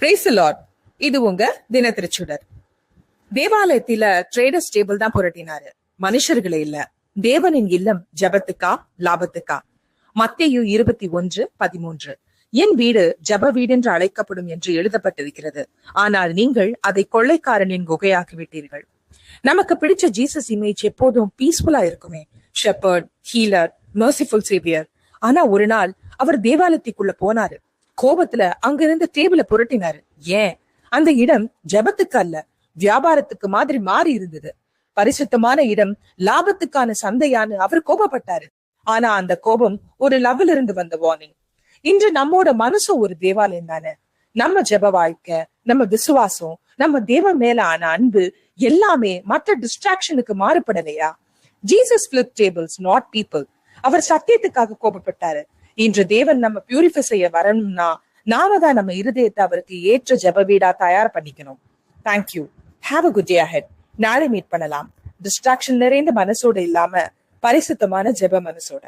பிரேசலாட் இது உங்க தினத்திருச்சுடர் தேவாலயத்தில traders table தான் புரட்டினாரு. மனுஷர்களே இல்ல. தேவனின் இல்லம் ஜபத்துக்கா லாபத்துக்கா? மத்தியு இருபத்தி ஒன்று பதிமூன்று. என் வீடு ஜப வீடென்று அழைக்கப்படும் என்று எழுதப்பட்டிருக்கிறது. ஆனால் நீங்கள் அதை கொள்ளைக்காரனின் குகையாக்கி விட்டீர்கள். நமக்கு பிடிச்ச ஜீசஸ் இமேஜ் எப்போதும் பீஸ்ஃபுல்லா இருக்குமே. ஷெப்பர்ட் ஹீலர் மர்சிஃபுல் சேவியர் ஆனா ஒரு நாள் அவர் தேவாலயத்துக்குள்ள போனாரு. கோபத்துல அங்கிருந்து டேபிள புரட்டினாரு. ஏன்? அந்த இடம் ஜெபத்துக்கு அல்ல வியாபாரத்துக்கு மாதிரி மாறி இருந்தது. பரிசுத்தமான இடம் லாபத்துக்கான சந்தையான்னு அவர் கோபப்பட்டாரு. ஆனா அந்த கோபம் ஒரு லவ்ல இருந்து வந்த வார்னிங் இன்று நம்மோட மனசும் ஒரு தேவாலயம் தானே? நம்ம ஜெப வாழ்க்கை நம்ம விசுவாசம் நம்ம தேவ மேல ஆன அன்பு எல்லாமே மற்ற டிஸ்ட்ராக்ஷனுக்கு மாறுபடலையா? Jesus flip tables not people அவர் சத்தியத்துக்காக கோபப்பட்டாரு. இன்று தேவன் நம்ம பியூரிஃபை செய்ய வரணும்னா நாம தான் நம்ம இருதயத்தை அவருக்கு ஏற்ற ஜெப வீடா தயார் பண்ணிக்கணும். Thank you have a good day ahead நாளை மீட் பண்ணலாம். டிஸ்ட்ராக்ஷன் நிறைந்த மனசோட இல்லாம பரிசுத்தமான ஜெப மனசோட.